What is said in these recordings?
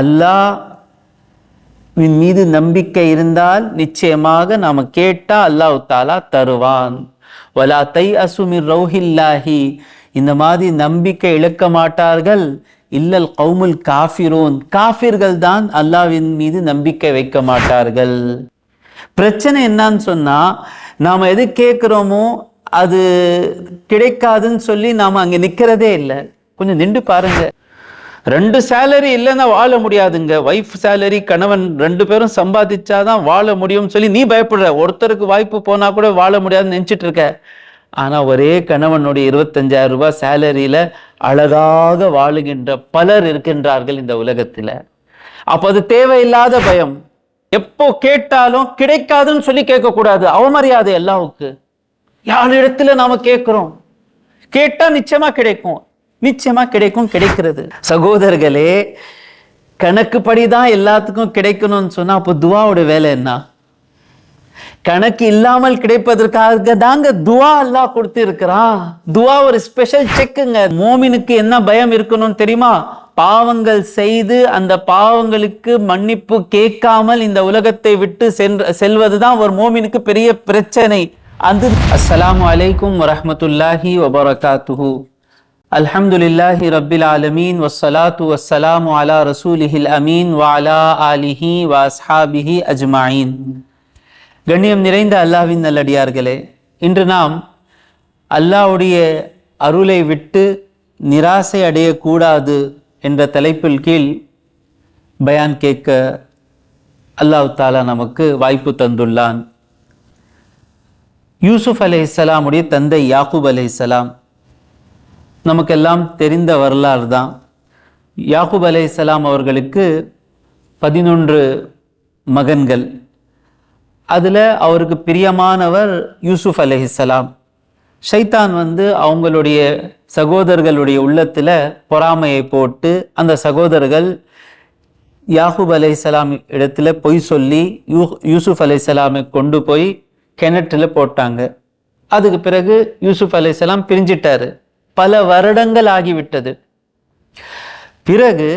அல்லாவின் மீது நம்பிக்கை இருந்தால் நிச்சயமாக நாம கேட்டா அல்லாஹ் தாலா தருவான். வலா தை அசுமிர் ரவுஹில்லாஹி இந்த மாதிரி நம்பிக்கை இழக்க மாட்டார்கள். இல்லல் கவுமுல் காஃபிரோன். காஃபிர்கள் தான் அல்லாஹ்வின் மீது நம்பிக்கை வைக்க மாட்டார்கள். பிரச்சனை என்னன்னு சொன்னா நாம் எது கேட்குறோமோ அது கிடைக்காதுன்னு சொல்லி நாம் அங்கே நிற்கிறதே இல்லை. கொஞ்சம் நின்று பாருங்கள் ரெண்டு சேலரி இல்லைன்னா வாழ முடியாதுங்க. ஒய்ஃப் சேலரி கணவன் ரெண்டு பேரும் சம்பாதிச்சாதான் வாழ முடியும்னு சொல்லி நீ பயப்படுற. ஒருத்தருக்கு வாய்ப்பு போனா கூட வாழ முடியாதுன்னு நினச்சிட்டு இருக்க. ஆனா ஒரே கணவனுடைய இருபத்தஞ்சாயிரம் ரூபாய் சேலரியில அழகாக வாழுகின்ற பலர் இருக்கின்றார்கள் இந்த உலகத்துல. அப்போ அது தேவையில்லாத பயம். எப்போ கேட்டாலும் கிடைக்காதுன்னு சொல்லி கேட்கக்கூடாது. அவமரியாதை எல்லாவுக்கு யார் இடத்துல நாம கேட்கிறோம்? கேட்டா நிச்சயமா கிடைக்கும். நிச்சயமாக கிடைக்கும் கிடைக்கிறது. சகோதரர்களே கணக்குப்படி தான் எல்லாத்துக்கும் கிடைக்கணும்னு சொன்னால் அப்போ துவாவோட வேலை என்ன? கணக்கு இல்லாமல் கிடைப்பதற்காக தாங்க துவா அல்லாஹ் கொடுத்துருக்குறான் துவா ஒரு ஸ்பெஷல் செக்குங்க மோமினுக்கு என்ன பயம் இருக்கணும்னு தெரியுமா? பாவங்கள் செய்து அந்த பாவங்களுக்கு மன்னிப்பு கேட்காமல் இந்த உலகத்தை விட்டு சென்ற செல்வதுதான் ஒரு மோமினுக்கு பெரிய பிரச்சனை. அது அஸ்ஸலாமு அலைக்கும் வரமத்துல்லாஹி வபரகாத்துஹூ. அல்ஹம்துலில்லாஹி ரப்பில் ஆலமீன் வஸ்ஸலாத்து வஸ்ஸலாமு அலா ரசூலிஹில் அமீன் வாலா ஆலிஹி வாஸ்ஹாபிஹி அஜ்மாயின். கண்ணியம் நிறைந்த அல்லாஹ்வின் நல்லடியார்களே இன்று நாம் அல்லாஹ்வுடைய அருளை விட்டு நிராசை அடையக்கூடாது என்ற தலைப்பில் கீழ் பயான் கேட்க அல்லாஹ் தாலா நமக்கு வாய்ப்பு தந்துள்ளான். யூசுஃப் யூசுப் இஸ்லாமுடைய தந்தை யாக்கூப் இஸ்லாம் நமக்கெல்லாம் தெரிந்த வரலாறு தான் யாக்கூப் சலாம் அவர்களுக்கு பதினொன்று மகன்கள். அதில் அவருக்கு பிரியமானவர் யூசுஃப் அலைஹிஸ்ஸலாம். ஷைத்தான் வந்து அவங்களுடைய சகோதரர்களுடைய உள்ளத்தில் பொறாமையை போட்டு அந்த சகோதரர்கள் யாகூப் அலைஹிஸ்ஸலாம் இடத்துல பொய் சொல்லி யூ யூசுஃப் அலைஹிஸ்ஸலாமை கொண்டு போய் கிணற்றில் போட்டாங்க. அதுக்கு பிறகு யூசுஃப் அலைஹிஸ்ஸலாம் பிரிஞ்சிட்டாரு. பல வருடங்கள் ஆகிவிட்டது. பிறகு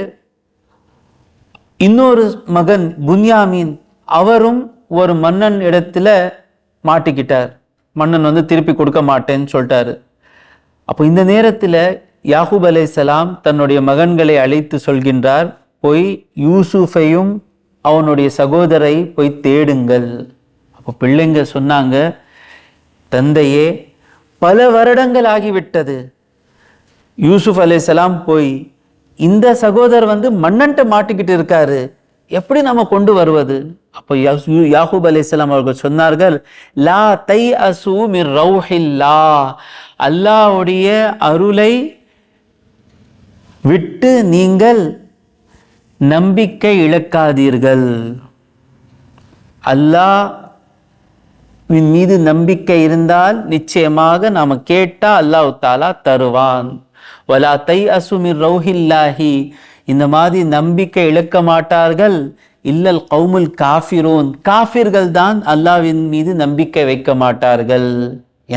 இன்னொரு மகன் புன்யாமீன் அவரும் ஒரு மன்னன் இடத்துல மாட்டிக்கிட்டார். மன்னன் வந்து திருப்பி கொடுக்க மாட்டேன்னு சொல்லிட்டாரு. அப்போ இந்த நேரத்தில் யாகூப் அலைஹிஸ்ஸலாம் தன்னுடைய மகன்களை அழைத்து சொல்கின்றார் போய் யூசுஃபையும் அவனுடைய சகோதரை போய் தேடுங்கள். அப்போ பிள்ளைங்க சொன்னாங்க தந்தையே பல வருடங்கள் ஆகிவிட்டது. யூசுப் அலைஹிஸ்ஸலாம் போய் இந்த சகோதரர் வந்து மன்னன்ட்ட மாட்டிக்கிட்டு இருக்காரு. எப்படி நம்ம கொண்டு வருவது? அப்போ யா- யாகூப் அலைஹிஸ்ஸலாம் அவர்கள் சொன்னார்கள் லா தை அசு மிர் ரௌஹில்லா அல்லாஹ்வுடைய அருளை விட்டு நீங்கள் நம்பிக்கை இழக்காதீர்கள். அல்லாஹ் மீது நம்பிக்கை இருந்தால் நிச்சயமாக நாம் கேட்டால் அல்லாஹ் தாலா தருவான். வலா தை அசுமிர் ரவுஹில்லாஹி இந்த மாதிரி நம்பிக்கை இழக்க மாட்டார்கள். இல்லல் கவுமுல் காஃபிரோன். காஃபிர்கள் தான் அல்லாவின் மீது நம்பிக்கை வைக்க மாட்டார்கள்.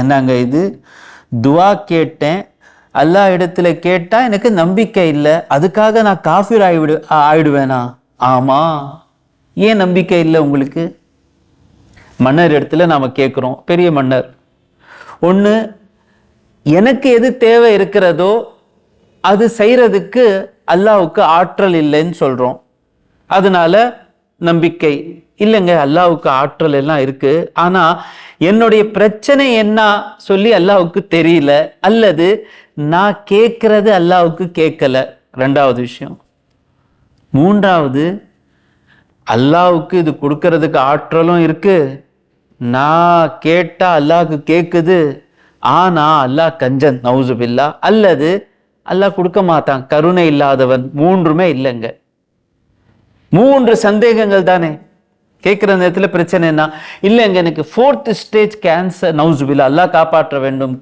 என்னங்க இது? துவா கேட்டேன். அல்லாஹ் இடத்துல கேட்டால் எனக்கு நம்பிக்கை இல்லை. அதுக்காக நான் காஃபிர் ஆகிவிடு ஆயிடுவேனா? ஆமாம் ஏன் நம்பிக்கை இல்லை உங்களுக்கு? மன்னர் இடத்துல நாம் கேட்குறோம் பெரிய மன்னர். ஒன்று எனக்கு எது தேவை இருக்கிறதோ அது செய்கிறதுக்கு அல்லாவுக்கு ஆற்றல் இல்லைன்னு சொல்கிறோம் அதனால நம்பிக்கை. இல்லைங்க அல்லாவுக்கு ஆற்றல் எல்லாம் இருக்கு. ஆனா என்னுடைய பிரச்சனை என்ன சொல்லி அல்லாவுக்கு தெரியல. அல்லது நான் கேட்கறது அல்லாவுக்கு கேட்கல. ரெண்டாவது விஷயம். மூன்றாவது அல்லாவுக்கு இது கொடுக்கறதுக்கு ஆற்றலும் இருக்கு. நான் கேட்டா அல்லாவுக்கு கேட்குது ஆனா அல்லாஹ் கஞ்சன் நவுசுபில்லா. அல்லது அல்லாஹ் கொடுக்க மாட்டான். கருணை இல்லாதவன் மூன்றுமே இல்லைங்க. மூன்று சந்தேகங்கள் தானே? கேட்குற நேரத்தில் பிரச்சனை என்ன? இல்லைங்க எனக்கு ஃபோர்த் ஸ்டேஜ் கேன்சர் நவுசுபில் அல்லாஹ் காப்பாற்ற வேண்டும்.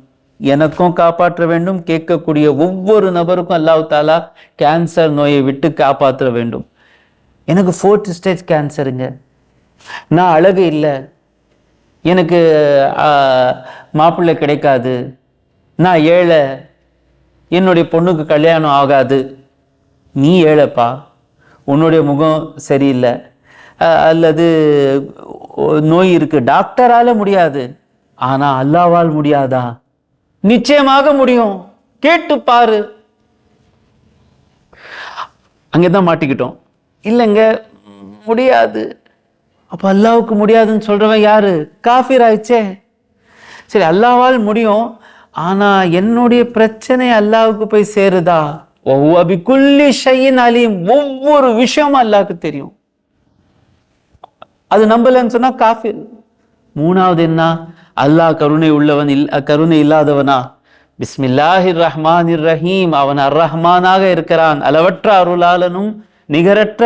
எனக்கும் காப்பாற்ற வேண்டும். கேட்கக்கூடிய ஒவ்வொரு நபருக்கும் அல்லாஹ் தாலா கேன்சர் நோயை விட்டு காப்பாற்ற வேண்டும். எனக்கு ஃபோர்த் ஸ்டேஜ் கேன்சருங்க நான் அழகு இல்லை. எனக்கு மாப்பிள்ளை கிடைக்காது. நான் ஏழை. என்னுடைய பொண்ணுக்கு கல்யாணம் ஆகாது. நீ ஏழைப்பா. உன்னுடைய முகம் சரியில்லை. அல்லது நோய் இருக்குது டாக்டரால் முடியாது. ஆனால் அல்லாவால் முடியாதா? நிச்சயமாக முடியும். கேட்டு பாரு. அங்கதான் மாட்டிக்கிட்டோம். இல்லைங்க முடியாது. அப்போ அல்லாவுக்கு முடியாதுன்னு சொல்கிறவன் யாரு? காஃபிர் ஆயிடுச்சே. சரி அல்லாவால் முடியும். ஆனா என்னுடைய பிரச்சனை அல்லாவுக்கு போய் சேருதா? குல்லி ஷையின் அலீம். ஒவ்வொரு விஷயமும் அல்லாவுக்கு தெரியும். அது நம்பலன்னு சொன்னா காஃபி மூணாவது என்ன? அல்லாஹ் கருணை உள்ளவன் இல் கருணை இல்லாதவனா? பிஸ்மில்லாஹிர் இர் ரஹீம். அவன் அர் ரஹ்மானாக இருக்கிறான். அளவற்ற அருளாளனும் நிகரற்ற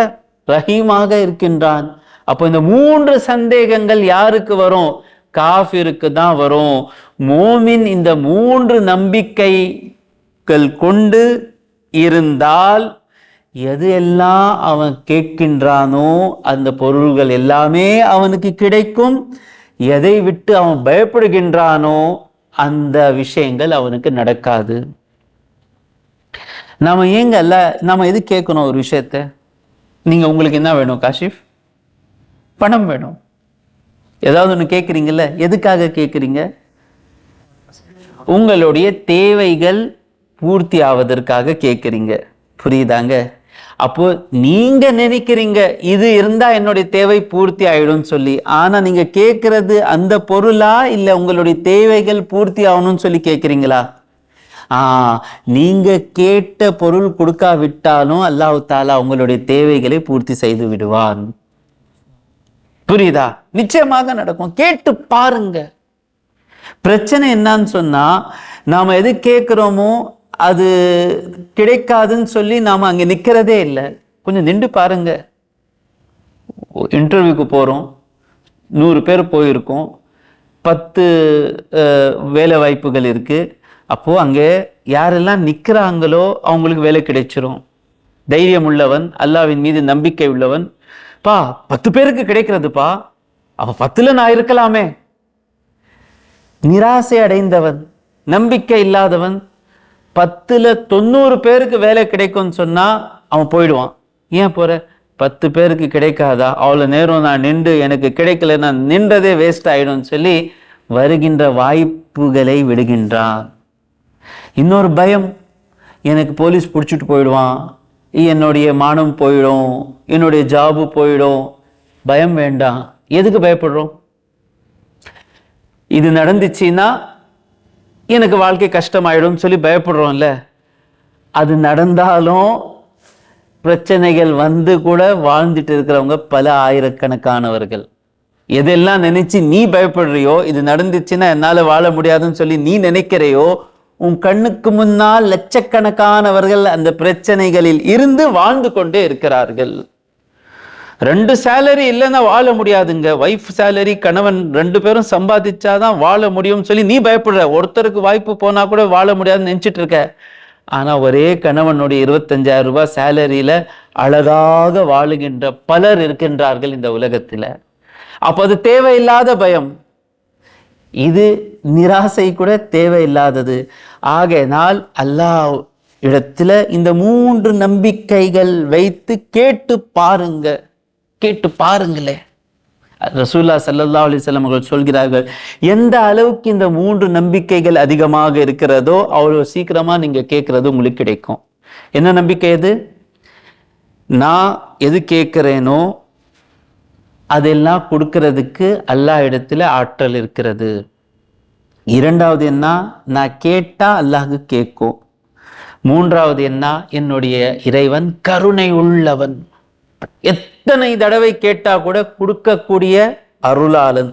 ரஹீமாக இருக்கின்றான். அப்போ இந்த மூன்று சந்தேகங்கள் யாருக்கு வரும்? காஃபிருக்கு தான் வரும். மோமின் இந்த மூன்று நம்பிக்கைகள் கொண்டு இருந்தால் எது எல்லாம் அவன் கேட்கின்றானோ அந்த பொருள்கள் எல்லாமே அவனுக்கு கிடைக்கும். எதை விட்டு அவன் பயப்படுகின்றானோ அந்த விஷயங்கள் அவனுக்கு நடக்காது. நம்ம ஏங்கல்ல நம்ம எது கேட்கணும் ஒரு விஷயத்த? நீங்க உங்களுக்கு என்ன வேணும் காஷிஃப் பணம் வேணும். ஏதாவது ஒன்று கேட்குறீங்கல்ல எதுக்காக கேட்குறீங்க உங்களுடைய தேவைகள் பூர்த்தி ஆவதற்காக கேட்குறீங்க புரியுதாங்க? அப்போ நீங்க நினைக்கிறீங்க இது இருந்தா என்னுடைய தேவை பூர்த்தி ஆயிடும் சொல்லி. ஆனா நீங்க கேட்கறது அந்த பொருளா இல்ல உங்களுடைய தேவைகள் பூர்த்தி ஆகணும்னு சொல்லி கேட்குறீங்களா ஆ நீங்க கேட்ட பொருள் கொடுக்காவிட்டாலும் அல்லாஹு தாலா உங்களுடைய தேவைகளை பூர்த்தி செய்து விடுவான். புரியுதா? நிச்சயமாக நடக்கும். கேட்டு பாருங்க. பிரச்சனை என்னன்னு சொன்னா நாம எது கேட்குறோமோ அது கிடைக்காதுன்னு சொல்லி நாம அங்க நிக்கிறதே இல்லை. கொஞ்சம் நின்று பாருங்க. இன்டர்வியூக்கு போறோம். நூறு பேர் போயிருக்கோம். பத்து வேலை வாய்ப்புகள் இருக்கு. அப்போ அங்கே யாரெல்லாம் நிற்கிறாங்களோ அவங்களுக்கு வேலை கிடைச்சிரும். தைரியம் உள்ளவன் அல்லாவின் மீது நம்பிக்கை உள்ளவன் பா பத்து பேருக்கு கிடைக்கிறதுப்பா. அப்ப பத்துல நான் இருக்கலாமே. நிராசை அடைந்தவன் நம்பிக்கை இல்லாதவன் பத்துல தொண்ணூறு பேருக்கு வேலை கிடைக்கும்னு சொன்னா அவன் போயிடுவான். ஏன் போற? பத்து பேருக்கு கிடைக்காதா? அவ்வளோ நேரம் நான் நின்று எனக்கு கிடைக்கல நான் நின்றதே வேஸ்ட் ஆகிடும்னு சொல்லி வருகின்ற வாய்ப்புகளை விடுகின்றான். இன்னொரு பயம் எனக்கு போலீஸ் பிடிச்சிட்டு போயிடுவான். என்னுடைய மானம் போயிடும் என்னுடைய ஜாபு போயிடும். பயம் வேண்டாம். எதுக்கு பயப்படுறோம்? இது நடந்துச்சுன்னா எனக்கு வாழ்க்கை கஷ்டமாயிடும் சொல்லி பயப்படுறோம்ல. அது நடந்தாலும் பிரச்சனைகள் வந்து கூட வாழ்ந்துட்டு இருக்கிறவங்க பல ஆயிரக்கணக்கானவர்கள். எதெல்லாம் நினைச்சு நீ பயப்படுறியோ இது நடந்துச்சுன்னா என்னால் வாழ முடியாதுன்னு சொல்லி நீ நினைக்கிறையோ உன் கண்ணுக்கு முன்னால் லட்சக்கணக்கானவர்கள் அந்த பிரச்சனைகளில் இருந்து வாழ்ந்து கொண்டே இருக்கிறார்கள். ரெண்டு சேலரி இல்லைன்னா வாழ முடியாதுங்க. ஒய்ஃப் சேலரி கணவன் ரெண்டு பேரும் சம்பாதிச்சாதான் வாழ முடியும்னு சொல்லி நீ பயப்படுற. ஒருத்தருக்கு வாய்ப்பு போனா கூட வாழ முடியாதுன்னு நினச்சிட்டு இருக்க. ஆனால் ஒரே கணவனுடைய இருபத்தஞ்சாயிரம் ரூபாய் சேலரியில அழகாக வாழுகின்ற பலர் இருக்கின்றார்கள் இந்த உலகத்தில். அப்போ அது தேவையில்லாத பயம். இது நிராசை கூட தேவையில்லாதது. ஆகையினால் அல்லாஹ் இடத்துல இந்த மூன்று நம்பிக்கைகள் வைத்து கேட்டு பாருங்க. கேட்டு பாருங்களே. ரசூல்லா சல்லா அலிசல்லம் அவர்கள் சொல்கிறார்கள் எந்த அளவுக்கு இந்த மூன்று நம்பிக்கைகள் அதிகமாக இருக்கிறதோ அவ்வளோ சீக்கிரமாக நீங்கள் கேட்குறது உங்களுக்கு கிடைக்கும். என்ன நம்பிக்கை எது நான் எது கேட்குறேனோ அதெல்லாம் கொடுக்கறதுக்கு அல்லாஹ் இடத்துல ஆற்றல் இருக்கிறது. இரண்டாவது என்ன? நான் கேட்டால் அல்லாஹு கேட்கும். மூன்றாவது என்ன? என்னுடைய இறைவன் கருணை உள்ளவன். எத்தனை தடவை கேட்டால் கூட கொடுக்கக்கூடிய அருளாளன்.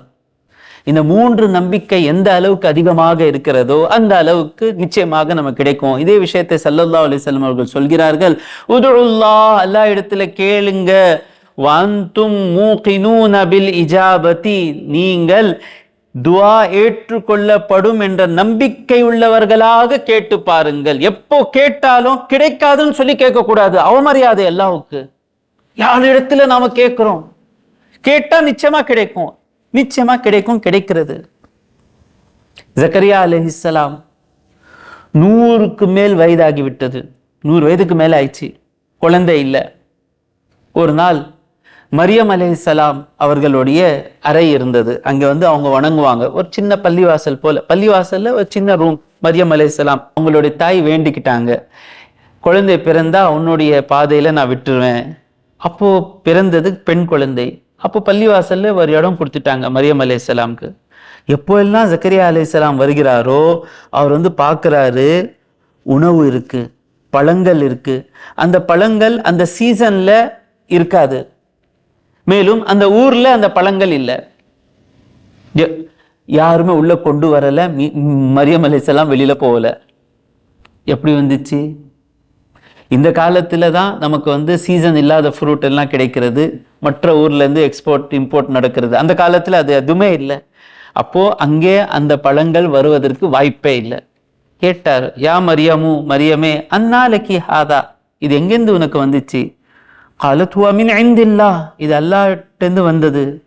இந்த மூன்று நம்பிக்கை எந்த அளவுக்கு அதிகமாக இருக்கிறதோ அந்த அளவுக்கு நிச்சயமாக நமக்கு கிடைக்கும். இதே விஷயத்தை சல்லல்லா அலிசல்லம் அவர்கள் சொல்கிறார்கள் உதுல்லாஹ் அல்லா இடத்துல கேளுங்க. வந்தும் மூகினூன அபில் இஜாபதி நீங்கள் துவா ஏற்றுக்கொள்ளப்படும் என்ற நம்பிக்கை உள்ளவர்களாக கேட்டு பாருங்கள். எப்போ கேட்டாலும் கிடைக்காதுன்னு சொல்லி கேட்கக்கூடாது. அவமரியாதை எல்லாவுக்கு யார் இடத்துல நாம கேட்கிறோம்? கேட்டா நிச்சயமா கிடைக்கும். நிச்சயமா கிடைக்கும் கிடைக்கிறது. ஜக்கரியா அலைஹிஸ்ஸலாம் நூறுக்கு மேல் வயதாகிவிட்டது. நூறு வயதுக்கு மேல் ஆயிடுச்சு. குழந்தை இல்லை. ஒரு நாள் மரியம் சலாம் அவர்களுடைய அறை இருந்தது. அங்கே வந்து அவங்க வணங்குவாங்க. ஒரு சின்ன பள்ளிவாசல் போல. பள்ளிவாசல்ல ஒரு சின்ன ரூம் மரியம் சலாம் அவங்களுடைய தாய் வேண்டிக்கிட்டாங்க. குழந்தை பிறந்தா உன்னுடைய பாதையில நான் விட்டுருவேன். அப்போ பிறந்தது பெண் குழந்தை. அப்போ பள்ளிவாசல்ல ஒரு இடம் கொடுத்துட்டாங்க மரியம் அலே எப்போ எல்லாம் ஜக்கரியா சலாம் வருகிறாரோ அவர் வந்து பார்க்குறாரு உணவு இருக்கு பழங்கள் இருக்கு. அந்த பழங்கள் அந்த சீசன்ல இருக்காது. மேலும் அந்த ஊர்ல அந்த பழங்கள் இல்லை. ய- யாருமே உள்ள கொண்டு வரல. மி- மரியம் அலைஹிஸ்ஸலாம் வெளியில போகல. எப்படி வந்துச்சு? இந்த காலத்துல தான் நமக்கு வந்து சீசன் இல்லாத ஃப்ரூட் எல்லாம் கிடைக்கிறது. மற்ற ஊர்ல இருந்து எக்ஸ்போர்ட் இம்போர்ட் நடக்கிறது. அந்த காலத்துல அது எதுவுமே இல்லை. அப்போ அங்கே அந்த பழங்கள் வருவதற்கு வாய்ப்பே இல்லை. கேட்டார் யா மரியமு மரியமே அந்நாளைக்கு ஹாதா இது எங்கேருந்து உனக்கு வந்துச்சு? காலத் மின் இது அல்லாட்டேந்து வந்தது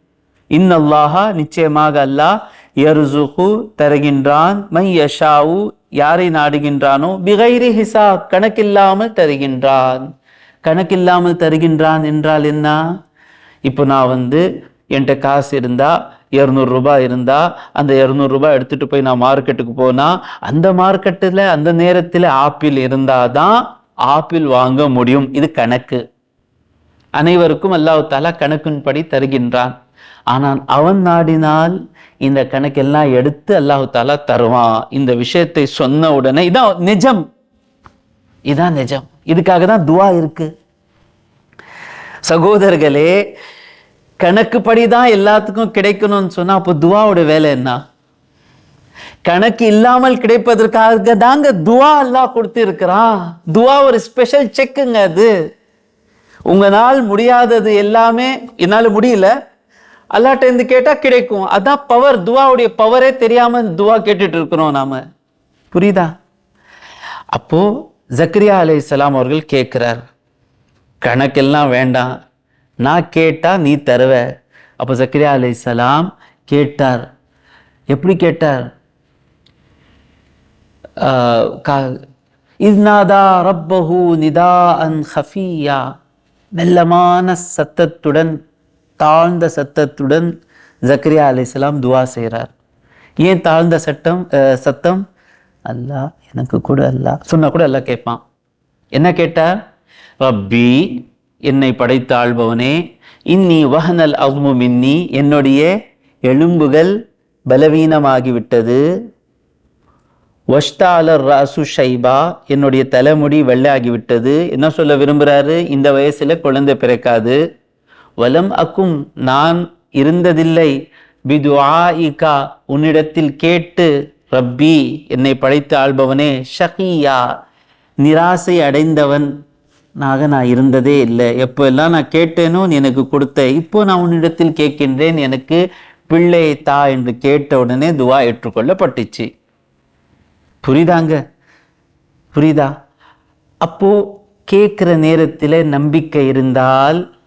இன்னல்லாஹா நிச்சயமாக அல்லாஹ் யர்சுஹு தருகின்றான் மை யஷாவு யாரை நாடுகின்றானோ பிகைரி ஹிசாப் கணக்கில்லாமல் தருகின்றான் கணக்கில்லாமல் தருகின்றான் என்றால் என்ன? இப்போ நான் வந்து என்கிட்ட காசு இருந்தா இரநூறுபா இருந்தால் இருந்தா அந்த இரநூறுபா எடுத்துகிட்டு எடுத்துட்டு போய் நான் மார்க்கெட்டுக்கு போனா அந்த மார்க்கெட்டில் அந்த நேரத்தில் ஆப்பிள் இருந்தாதான் ஆப்பிள் வாங்க முடியும் இது கணக்கு அனைவருக்கும் அல்லாஹ் தாலா கணக்கின்படி தருகின்றான். ஆனால் அவன் நாடினால் இந்த கணக்கெல்லாம் எடுத்து அல்லாஹு தாலா தருவான். இந்த விஷயத்தை சொன்ன உடனே இதான் நிஜம். இதான் நிஜம். இதுக்காக தான் துவா இருக்கு. சகோதரர்களே கணக்குப்படி தான் எல்லாத்துக்கும் கிடைக்கணும்னு சொன்னா அப்போ துவாவோட வேலை என்ன? கணக்கு இல்லாமல் கிடைப்பதற்காக தாங்க துவா அல்லாஹ் கொடுத்து இருக்கிறான் துவா ஒரு ஸ்பெஷல் செக்குங்க அது. உங்களால் முடியாதது எல்லாமே என்னால் முடியல. அல்லாட்ட இருந்து கேட்டால் கிடைக்கும். அதான் பவர் துவாவுடைய பவரே தெரியாமல் துவா கேட்டுட்டு இருக்கிறோம் நாம். புரியுதா? அப்போது ஜக்ரியா அலை இஸ்லாம் அவர்கள் கேட்குறார் கணக்கெல்லாம் வேண்டாம். நான் கேட்டால் நீ தருவ. அப்போ ஜக்ரியா அலை இஸ்லாம் கேட்டார். எப்படி கேட்டார்? ஆஹ் கா- ரப்பஹு நிதா அன் ஹஃபியா. மெல்லமான சத்தத்துடன் தாழ்ந்த சத்தத்துடன் ஜக்ரியா அலிஸ்லாம் துவா செய்கிறார் ஏன் தாழ்ந்த சட்டம் சத்தம்? அல்லாஹ் எனக்கு கூட அல்லா சொன்னால் கூட அல்லாஹ் கேட்பான். என்ன கேட்டார்? ரப்பி என்னை படைத்தாழ்பவனே இன்னி வஹனல் அவ்மு மின்னி என்னுடைய எலும்புகள் பலவீனமாகிவிட்டது. வஷ்தாலர் ராசு ஷைபா என்னுடைய தலைமுடி வெள்ளையாகிவிட்டது என்ன சொல்ல விரும்புகிறாரு இந்த வயசில் குழந்தை பிறக்காது. வலம் அக்கும் நான் இருந்ததில்லை. பிதுஆஇகா உன்னிடத்தில் கேட்டு ரப்பி என்னை படைத்து ஆள்பவனே ஷகியா நிராசை அடைந்தவன் நாக நான் இருந்ததே இல்லை. எப்போ எல்லாம் நான் கேட்டேனோ நீ எனக்கு கொடுத்த இப்போ நான் உன்னிடத்தில் கேட்கின்றேன். எனக்கு பிள்ளை தா என்று கேட்ட உடனே துவா ஏற்றுக்கொள்ளப்பட்டுச்சு. புரியுதாங்க புரியுதா அப்போது கேட்குற நேரத்தில் நம்பிக்கை இருந்தால்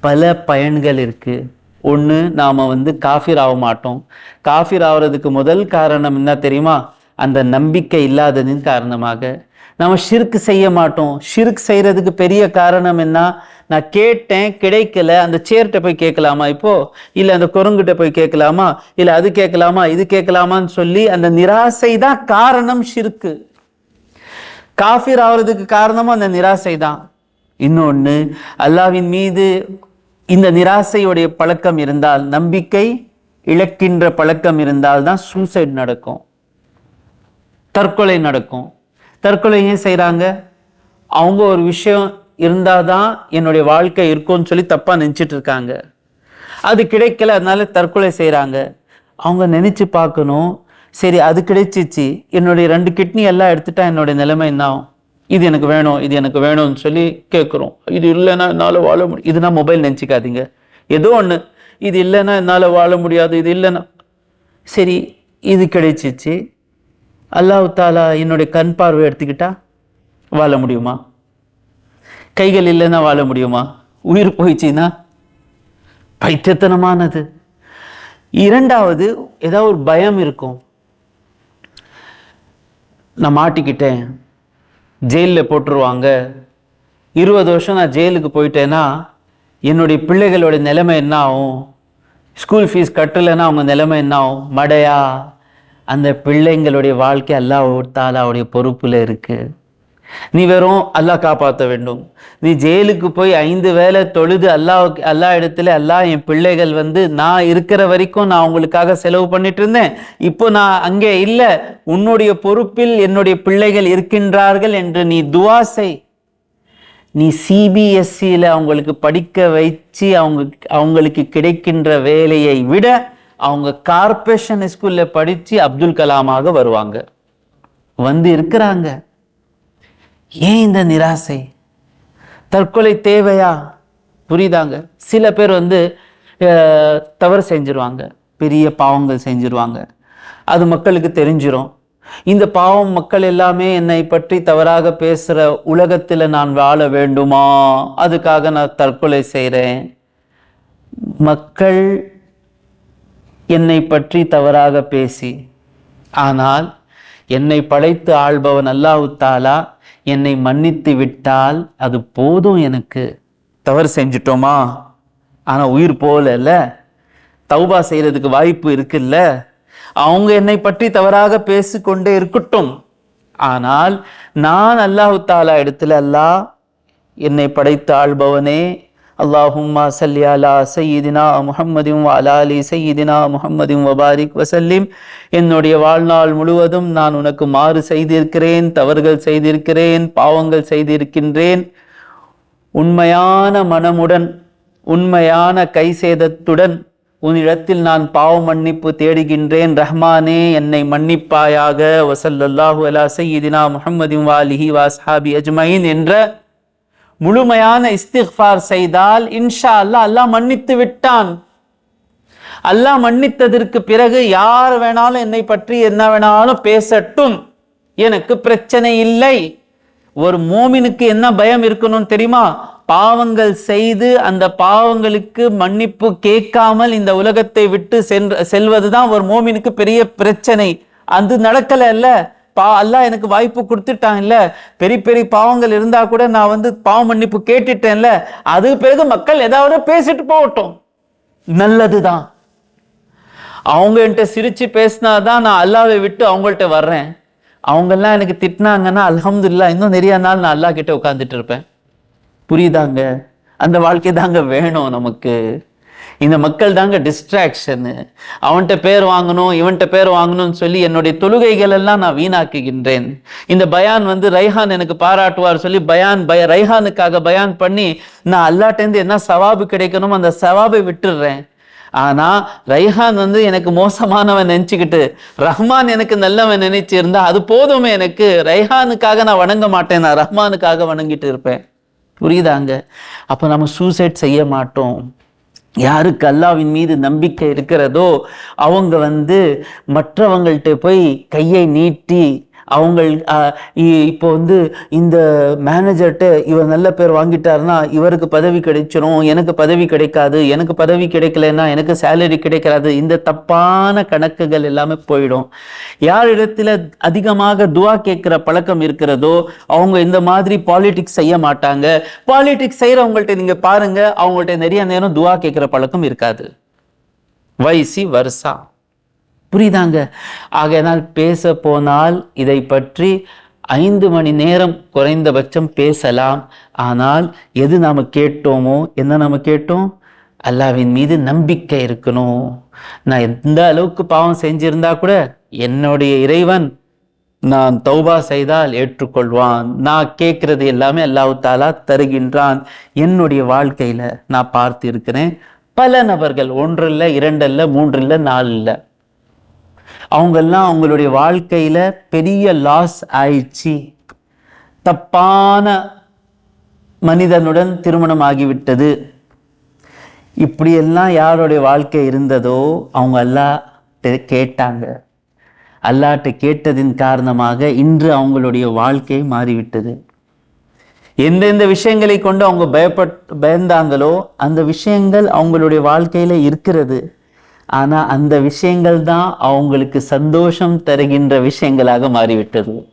பல பயன்கள் இருக்குது ஒன்று நாம் வந்து காஃபிர் ஆக மாட்டோம். காஃபிர் ஆகிறதுக்கு முதல் காரணம் என்ன தெரியுமா? அந்த நம்பிக்கை இல்லாததின் காரணமாக. நம்ம ஷிர்க் செய்ய மாட்டோம். ஷிர்க் செய்கிறதுக்கு பெரிய காரணம் என்ன? நான் கேட்டேன் கிடைக்கல அந்த சேர்கிட்ட போய் கேட்கலாமா இப்போ? இல்லை அந்த குரங்குகிட்ட போய் கேட்கலாமா? இல்லை அது கேட்கலாமா இது கேட்கலாமான்னு சொல்லி அந்த நிராசை தான் காரணம் ஷிர்க்கு காஃபிர் ஆகிறதுக்கு காரணமும் அந்த நிராசை தான் இன்னொன்று அல்லாவின் மீது இந்த நிராசையுடைய பழக்கம் இருந்தால் நம்பிக்கை இழக்கின்ற பழக்கம் இருந்தால் தான் சூசைட் நடக்கும். தற்கொலை நடக்கும். தற்கொலை ஏன் செய்கிறாங்க அவங்க ஒரு விஷயம் இருந்தால் தான் என்னுடைய வாழ்க்கை இருக்கும்னு சொல்லி தப்பாக நினச்சிட்டு இருக்காங்க. அது கிடைக்கல அதனால தற்கொலை செய்கிறாங்க அவங்க நினச்சி பார்க்கணும். சரி அது கிடைச்சிச்சு. என்னுடைய ரெண்டு கிட்னி எல்லாம் எடுத்துட்டா என்னுடைய நிலைமை என்ன? இது எனக்கு வேணும் இது எனக்கு வேணும்னு சொல்லி கேட்குறோம் இது இல்லைன்னா என்னால் வாழ முடியும் இதுனா மொபைல் நினச்சிக்காதீங்க. ஏதோ ஒன்று இது இல்லைன்னா என்னால் வாழ முடியாது. இது இல்லைன்னா. சரி இது கிடைச்சிச்சு. அல்லாஹ் தாலா என்னுடைய கண் பார்வை எடுத்துக்கிட்டா வாழ முடியுமா? கைகள் இல்லைன்னா வாழ முடியுமா? உயிர் போயிடுச்சுன்னா? பைத்தியத்தனமானது. இரண்டாவது ஏதாவது ஒரு பயம் இருக்கும். நான் மாட்டிக்கிட்டேன். ஜெயிலில் போட்டுருவாங்க. இருபது வருஷம் நான் ஜெயிலுக்கு போயிட்டேன்னா என்னுடைய பிள்ளைகளோட நிலைமை என்ன ஆகும்? ஸ்கூல் ஃபீஸ் கட்டலைன்னா அவங்க நிலைமை என்ன ஆகும்? மடையா? அந்த பிள்ளைங்களுடைய வாழ்க்கை அல்லாஹ் தாலாவுடைய பொறுப்பில் இருக்குது நீ வெறும் அல்லாஹ் காப்பாற்ற வேண்டும். நீ ஜெயிலுக்கு போய் ஐந்து வேலை தொழுது அல்லாஹ் அல்லாஹ் இடத்துல அல்லாஹ் என் பிள்ளைகள் வந்து நான் இருக்கிற வரைக்கும் நான் உங்களுக்காக செலவு பண்ணிட்டு இருந்தேன் இப்போ நான் அங்கே இல்லை. உன்னுடைய பொறுப்பில் என்னுடைய பிள்ளைகள் இருக்கின்றார்கள் என்று நீ துவாசை நீ சிபிஎஸ்சியில் அவங்களுக்கு படிக்க வச்சு அவங்க அவங்களுக்கு கிடைக்கின்ற வேலையை விட அவங்க கார்பரேஷன் ஸ்கூலில் படித்து அப்துல் கலாமாக வருவாங்க. வந்து இருக்கிறாங்க. ஏன் இந்த நிராசை? தற்கொலை தேவையா? புரியுதாங்க. சில பேர் வந்து தவறு செஞ்சிருவாங்க. பெரிய பாவங்கள் செஞ்சிருவாங்க. அது மக்களுக்கு தெரிஞ்சிடும் இந்த பாவம் மக்கள் எல்லாமே என்னை பற்றி தவறாக பேசுகிற உலகத்தில் நான் வாழ வேண்டுமா? அதுக்காக நான் தற்கொலை செய்கிறேன் மக்கள் என்னை பற்றி தவறாக பேசி ஆனால் என்னை படைத்து ஆள்பவன் அல்லாஹ் தாலா என்னை மன்னித்து விட்டால் அது போதும் எனக்கு. தவறு செஞ்சிட்டோமா? ஆனால் உயிர் போகல தௌபா செய்கிறதுக்கு வாய்ப்பு இருக்குல்ல? அவங்க என்னை பற்றி தவறாக பேசிக்கொண்டே இருக்கட்டும். ஆனால் நான் அல்லாஹு தாலா இடத்துல அல்லாஹ் என்னை படைத்து ஆள்பவனே அல்லாஹும்மா சல்லி அலா சையீதினா முஹம்மதும் அலாலி சையீதினா முஹம்மதும் வபாரிக் வசல்லிம் என்னுடைய வாழ்நாள் முழுவதும் நான் உனக்கு மாறு செய்திருக்கிறேன் தவறுகள் செய்திருக்கிறேன் பாவங்கள் செய்திருக்கின்றேன். உண்மையான மனமுடன் உண்மையான கைசேதத்துடன் உன்னிடத்தில் நான் பாவ மன்னிப்பு தேடுகின்றேன். ரஹ்மானே என்னை மன்னிப்பாயாக. வசல்லல்லாஹு அலா சையீதினா முஹம்மதின் வாலிஹி வாஸ்ஹாபி அஜ்மைன் என்ற முழுமையான இஸ்திஃபார் செய்தால் இன்ஷா அல்லாஹ் அல்லாஹ் மன்னித்து விட்டான். அல்லாஹ் மன்னித்ததற்கு பிறகு யார் வேணாலும் என்னை பற்றி என்ன வேணாலும் பேசட்டும். எனக்கு பிரச்சனை இல்லை. ஒரு மோமினுக்கு என்ன பயம் இருக்கணும் தெரியுமா? பாவங்கள் செய்து அந்த பாவங்களுக்கு மன்னிப்பு கேட்காமல் இந்த உலகத்தை விட்டு சென்று செல்வதுதான் ஒரு மோமினுக்கு பெரிய பிரச்சனை. அது நடக்கல பா அல்லாஹ் எனக்கு வாய்ப்பு கொடுத்துட்டான்ல. பெரிய பெரிய பாவங்கள் இருந்தா கூட நான் வந்து பாவ மன்னிப்பு கேட்டுட்டேன்ல. அது பிறகு மக்கள் ஏதாவது பேசிட்டு போகட்டும். நல்லதுதான். அவங்க என்கிட்ட சிரிச்சு பேசினாதான் நான் அல்லாவை விட்டு அவங்கள்ட்ட வர்றேன். அவங்கெல்லாம் எனக்கு திட்டினாங்கன்னா அலமதுல்லா இன்னும் நிறைய நாள் நான் அல்லாஹ் கிட்ட உட்காந்துட்டு இருப்பேன். புரியுதாங்க? அந்த வாழ்க்கை தாங்க வேணும் நமக்கு. இந்த மக்கள் தாங்க டிஸ்ட்ராக்ஷனு அவன்கிட்ட பேர் வாங்கணும் இவன்கிட்ட பேர் வாங்கணும்னு சொல்லி என்னுடைய தொழுகைகள் எல்லாம் நான் வீணாக்குகின்றேன். இந்த பயான் வந்து ரைஹான் எனக்கு பாராட்டுவார் சொல்லி பயான் பய ரைஹானுக்காக பயான் பண்ணி நான் அல்லாட்டேருந்து என்ன சவாபு கிடைக்கணும் அந்த சவாபை விட்டுடுறேன் ஆனால் ரைஹான் வந்து எனக்கு மோசமானவன் நினச்சிக்கிட்டு ரஹ்மான் எனக்கு நல்லவன் நினைச்சிருந்தா அது போதுமே எனக்கு. ரைஹானுக்காக நான் வணங்க மாட்டேன் நான் ரஹ்மானுக்காக வணங்கிட்டு இருப்பேன். புரியுதாங்க? அப்போ நம்ம சூசைட் செய்ய மாட்டோம். யாருக்கு அல்லாவின் மீது நம்பிக்கை இருக்கிறதோ அவங்க வந்து மற்றவங்கள்ட்ட போய் கையை நீட்டி அவங்க இப்போ வந்து இந்த மேனேஜர்கிட்ட இவர் நல்ல பேர் வாங்கிட்டாருன்னா இவருக்கு பதவி கிடைச்சிரும் எனக்கு பதவி கிடைக்காது எனக்கு பதவி கிடைக்கலன்னா எனக்கு சேலரி கிடைக்காது இந்த தப்பான கணக்குகள் எல்லாமே போயிடும். யார் இடத்துல அதிகமாக துவா கேட்குற பழக்கம் இருக்கிறதோ அவங்க இந்த மாதிரி பாலிடிக்ஸ் செய்ய மாட்டாங்க. பாலிடிக்ஸ் செய்கிறவங்கள்ட்ட நீங்கள் பாருங்கள் அவங்கள்ட்ட நிறைய நேரம் துவா கேட்குற பழக்கம் இருக்காது. வைசி வருஷா புரியுதாங்க? ஆகையினால் பேச போனால் இதை பற்றி ஐந்து மணி நேரம் குறைந்தபட்சம் பேசலாம். ஆனால் எது நாம் கேட்டோமோ என்ன நாம் கேட்டோம்? அல்லாவின் மீது நம்பிக்கை இருக்கணும். நான் எந்த அளவுக்கு பாவம் செஞ்சிருந்தா கூட என்னுடைய இறைவன் நான் தௌபா செய்தால் ஏற்றுக்கொள்வான். நான் கேட்கறது எல்லாமே அல்லாஹ் தாலா தருகின்றான். என்னுடைய வாழ்க்கையில நான் பார்த்து இருக்கிறேன் பல நபர்கள் ஒன்றில் இரண்டல்ல மூன்றில் நாலு இல்லை அவங்கெல்லாம் அவங்களுடைய வாழ்க்கையில் பெரிய லாஸ் ஆயிடுச்சு. தப்பான மனிதனுடன் திருமணம் ஆகிவிட்டது. இப்படியெல்லாம் யாருடைய வாழ்க்கை இருந்ததோ அவங்க அல்லாட்ட கேட்டாங்க. அல்லாட்ட கேட்டதின் காரணமாக இன்று அவங்களுடைய வாழ்க்கை மாறிவிட்டது. எந்தெந்த விஷயங்களை கொண்டு அவங்க பயப்பட் பயந்தாங்களோ அந்த விஷயங்கள் அவங்களுடைய வாழ்க்கையில் இருக்கிறது. ஆனால் அந்த விஷயங்கள் தான் அவங்களுக்கு சந்தோஷம் தருகின்ற விஷயங்களாக மாறிவிட்டது.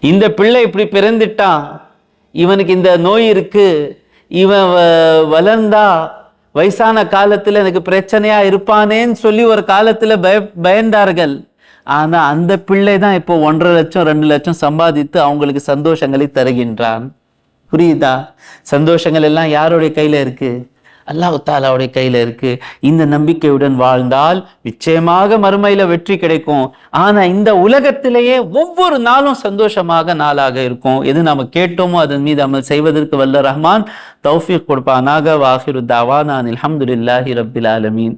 இந்த பிள்ளை இப்படி பிறந்துட்டான் இவனுக்கு இந்த நோய் இருக்கு இவன் வ- வளர்ந்தா வயசான காலத்தில் எனக்கு பிரச்சனையா இருப்பானேன்னு சொல்லி ஒரு காலத்தில் பய பயந்தார்கள். ஆனால் அந்த பிள்ளை தான் இப்போ ஒன்றரை லட்சம் ரெண்டு லட்சம் சம்பாதித்து அவங்களுக்கு சந்தோஷங்களை தருகின்றான். புரியுதா? சந்தோஷங்கள் எல்லாம் யாருடைய கையில் இருக்குது அல்லாஹு தாலாவுடைய கையில் இருக்கு. இந்த நம்பிக்கையுடன் வாழ்ந்தால் நிச்சயமாக மறுமையில் வெற்றி கிடைக்கும். ஆனால் இந்த உலகத்திலேயே ஒவ்வொரு நாளும் சந்தோஷமாக நாளாக இருக்கும். எது நாம கேட்டோமோ அதன் மீது அமல் செய்வதற்கு வல்ல ரஹ்மான் தௌஃபிக் கொடுப்பானாக. வாஹிரு தாவானான் அலமதுல்லாஹி ரபில் ஆலமீன்.